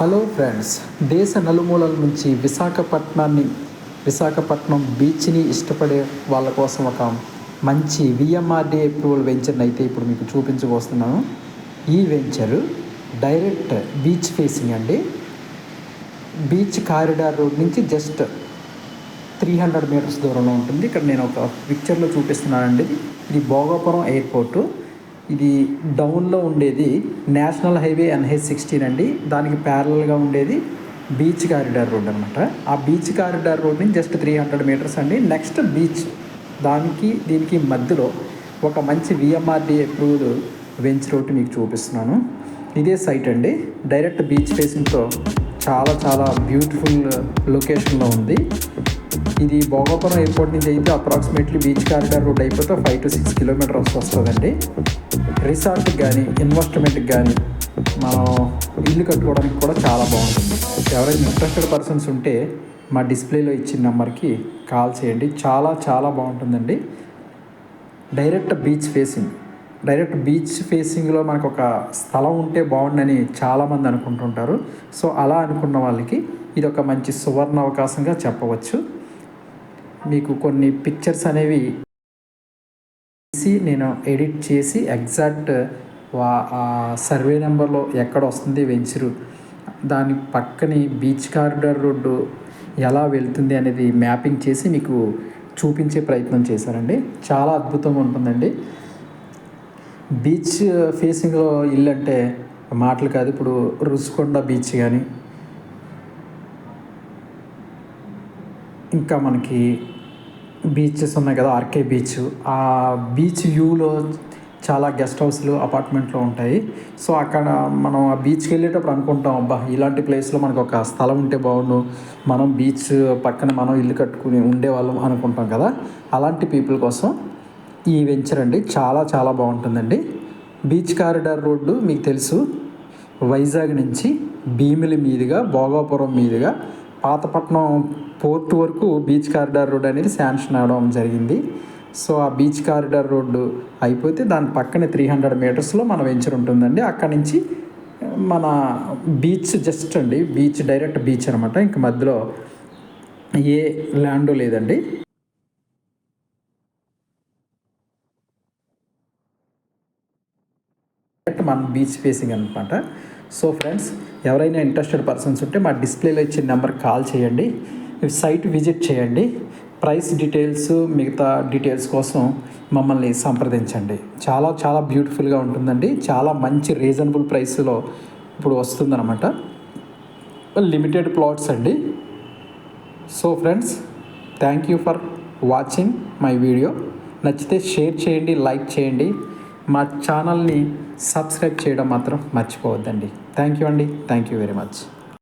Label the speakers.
Speaker 1: Hello friends దేశ నలుమూలల నుంచి విశాఖపట్నాన్ని విశాఖపట్నం బీచ్ని ఇష్టపడే వాళ్ళ కోసం ఒక మంచి విఎంఆర్డీ అప్రూవల్ వెంచర్ని అయితే ఇప్పుడు మీకు చూపించుకొస్తున్నాను ఈ వెంచరు డైరెక్ట్ బీచ్ ఫేసింగ్ అండి. బీచ్ కారిడార్ రోడ్ నుంచి జస్ట్ త్రీ హండ్రెడ్ మీటర్స్ దూరంలో ఉంటుంది. ఇక్కడ నేను ఒక పిక్చర్లో చూపిస్తున్నానండి. ఇది భోగాపురం ఎయిర్పోర్టు ఇది డౌన్లో ఉండేది నేషనల్ హైవే ఎన్హెచ్ సిక్స్టీన్ అండి. దానికి ప్యారలల్గా ఉండేది బీచ్ కారిడార్ రోడ్ అనమాట ఆ బీచ్ కారిడార్ రోడ్ నుంచి జస్ట్ త్రీ హండ్రెడ్ మీటర్స్ అండి. నెక్స్ట్ బీచ్ దానికి దీనికి మధ్యలో ఒక మంచి విఎంఆర్డి అప్రూవ్డ్ వెంచ్ రోడ్ మీకు చూపిస్తున్నాను. ఇదే సైట్ అండి. డైరెక్ట్ బీచ్ ఫేసింగ్తో చాలా చాలా బ్యూటిఫుల్ లొకేషన్లో ఉంది. ఇది భోగాపురం ఎయిర్పోర్ట్ నుంచి అయితే అప్రాక్సిమేట్లీ బీచ్ కారిడార్ రోడ్ అయిపోతే ఫైవ్ టు సిక్స్ కిలోమీటర్స్ వస్తుందండి. రిసార్ట్కి కానీ ఇన్వెస్ట్మెంట్కి కానీ మనం ఇల్లు కట్టుకోవడానికి కూడా చాలా బాగుంటుంది. ఎవరైనా ఇంట్రెస్టెడ్ పర్సన్స్ ఉంటే మా డిస్ప్లేలో ఇచ్చిన నెంబర్కి కాల్ చేయండి. చాలా చాలా బాగుంటుందండి. Direct beach facing. Direct beach ఫేసింగ్లో మనకు ఒక స్థలం ఉంటే బాగుండని చాలామంది అనుకుంటుంటారు. సో అలా అనుకున్న వాళ్ళకి ఇది ఒక మంచి సువర్ణ అవకాశంగా చెప్పవచ్చు. మీకు కొన్ని పిక్చర్స్ అనేవి తీసి నేను ఎడిట్ చేసి ఎగ్జాక్ట్ సర్వే నెంబర్లో ఎక్కడ వస్తుంది వెంచరు దాని పక్కనే బీచ్ కారిడార్ రోడ్డు ఎలా వెళ్తుంది అనేది మ్యాపింగ్ చేసి మీకు చూపించే ప్రయత్నం చేశారండి. చాలా అద్భుతంగా ఉంటుందండి. బీచ్ ఫేసింగ్లో ఇల్లు అంటే మాటలు కాదు ఇప్పుడు రుసుకొండ బీచ్ కానీ ఇంకా మనకి బీచెస్ ఉన్నాయి కదా ఆర్కే బీచ్. ఆ బీచ్ వ్యూలో చాలా గెస్ట్ హౌస్లు అపార్ట్మెంట్లు ఉంటాయి. సో అక్కడ మనం ఆ బీచ్కి వెళ్ళేటప్పుడు అనుకుంటాం అబ్బా ఇలాంటి ప్లేస్లో మనకు ఒక స్థలం ఉంటే బాగుండు. మనం బీచ్ పక్కన మనం ఇల్లు కట్టుకుని ఉండేవాళ్ళం అనుకుంటాం కదా. అలాంటి పీపుల్ కోసం ఈ వెంచర్ అండి చాలా చాలా బాగుంటుందండి. బీచ్ కారిడార్ రోడ్డు మీకు తెలుసు. వైజాగ్ నుంచి భీమిలి మీదుగా భోగాపురం మీదుగా పాతపట్నం పోర్ట్ వరకు బీచ్ కారిడార్ రోడ్ అనేది శాంక్షన్ అవడం జరిగింది. సో ఆ బీచ్ కారిడార్ రోడ్డు అయిపోతే దాని పక్కనే త్రీ హండ్రెడ్ మీటర్స్లో మన వెంచర్ ఉంటుందండి. అక్కడ నుంచి మన బీచ్ జస్ట్ అండి బీచ్ డైరెక్ట్ బీచ్ అనమాట ఇంక మధ్యలో ఏ ల్యాండ్ లేదండి. డైరెక్ట్ మన బీచ్ ఫేసింగ్ అనమాట సో ఫ్రెండ్స్ ఎవరైనా ఇంట్రెస్టెడ్ పర్సన్స్ ఉంటే మా డిస్ప్లేలో ఇచ్చిన నెంబర్ కాల్ చేయండి. సైట్ విజిట్ చేయండి. ప్రైస్ డీటెయిల్స్ మిగతా డీటెయిల్స్ కోసం మమ్మల్ని సంప్రదించండి. చాలా చాలా బ్యూటిఫుల్గా ఉంటుందండి. చాలా మంచి రీజనబుల్ ప్రైస్లో ఇప్పుడు వస్తుందన్నమాట. లిమిటెడ్ ప్లాట్స్ అండి. So friends thank you for watching my video. నచ్చితే షేర్ చేయండి లైక్ చేయండి. మా ఛానల్ని సబ్స్క్రైబ్ చేయడం మాత్రం మర్చిపోవద్దండి. థ్యాంక్ యూ అండి. Thank you very much.